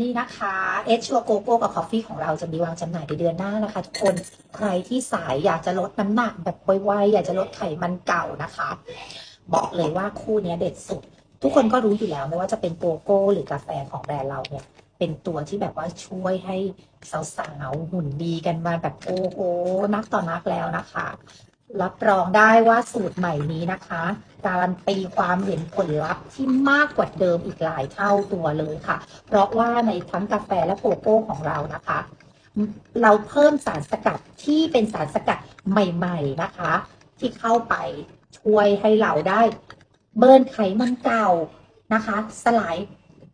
นี่นะคะเอชชัวโกโก้กับคอฟฟี่ของเราจะมีวางจำหน่ายในเดือนหน้านะคะ ทุกคนใครที่สายอยากจะลดน้ำหนักแบบไวๆอยากจะลดไขมันเก่านะคะ บอกเลยว่าคู่นี้เด็ดสุด ทุกคนก็รู้อยู่แล้วไม่ว่าจะเป็นโกโก้หรือกาแฟของแบรนด์เราเนี่ยเป็นตัวที่แบบว่าช่วยให้สาวๆหุ่นดีกันมาแบบโอ้โหนักต่อนักแล้วนะคะ รับรองได้ว่าสูตรใหม่นี้นะคะ การันตีความเห็นผลลัพธ์ที่มากกว่าเดิมอีกหลายเท่าตัวเลยค่ะ เพราะว่าในทั้งกาแฟและโกโก้ของเรานะคะ เราเพิ่มสารสกัดที่เป็นสารสกัดใหม่ ๆนะคะ ที่เข้าไปช่วยให้เราได้เบิร์นไขมันเก่านะคะ สลาย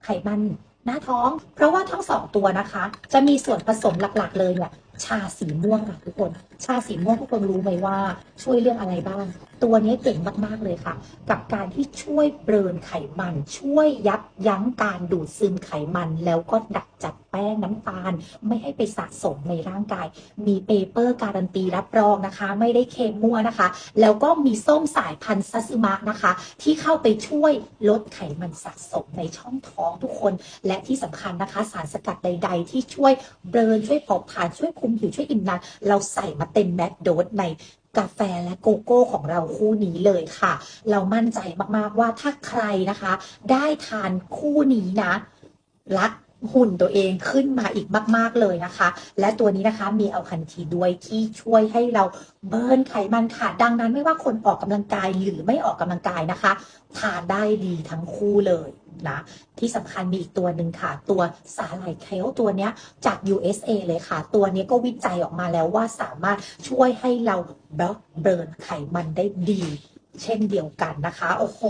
ไขมันหน้าท้อง เพราะว่าทั้งสองตัวนะคะ จะมีส่วนผสมหลักๆเลยเนี่ย ชาสีม่วงค่ะทุกคน ชาสีม่วงทุกคนรู้ไหมว่าช่วยเรื่องอะไรบ้าง ตัวนี้เก่งมาก ๆ เลยค่ะ กับการที่ช่วยเบิร์นไขมัน ช่วยยับยั้งการดูดซึมไขมัน แล้วก็ดักจัดแป้งน้ำตาล ไม่ให้ไปสะสมในร่างกาย มีเปเปอร์การันตีรับรองนะคะ ไม่ได้เคมมั่วนะคะ แล้วก็มีส้มสายพันธุ์ซัซึมะนะคะ ที่เข้าไปช่วยลดไขมันสะสมในช่องท้องทุกคน และที่สำคัญนะคะ สารสกัดใด ๆ ที่ช่วยเบิร์นช่วยเผาผลาญช่วยคุมผิวช่วยอิ่มนานเราใส่มาเต็มแม็กโดสในกาแฟและโกโก้ของเราคู่นี้เลยค่ะ เรามั่นใจมากๆว่าถ้าใครนะคะ ได้ทานคู่นี้นะ รัก หุ่นตัวเองขึ้นมาอีกมาก ๆ เลยนะคะ และตัวนี้นะคะมีเอัลคันทีด้วยที่ช่วยให้เราเบิร์นไขมันค่ะ ดังนั้นไม่ว่าคนออกกำลังกายหรือไม่ออกกำลังกายนะคะทานได้ดีทั้งคู่เลยนะที่สำคัญมีอีกตัวหนึ่งค่ะ ตัวสาหร่ายเคลตัวเนี้ยจาก USA เลยค่ะ ตัวนี้ก็วิจัยออกมาแล้วว่าสามารถช่วยให้เราบล็อกเบิร์นไขมันได้ดี เช่นเดียวกันนะคะ โอ้โห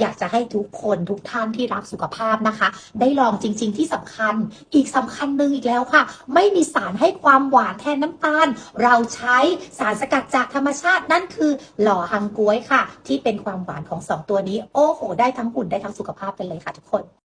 อยากจะให้ทุกคนทุกท่านที่รักสุขภาพนะคะ ได้ลองจริง ๆ ที่สำคัญอีกสำคัญหนึ่งอีกแล้วค่ะ ไม่มีสารให้ความหวานแทนน้ำตาล เราใช้สารสกัดจากธรรมชาตินั่นคือ หล่อฮังกล้วยค่ะ ที่เป็นความหวานของสองตัวนี้ โอ้โห ได้ทั้งหุ่นได้ทั้งสุขภาพไปเลยค่ะทุกคน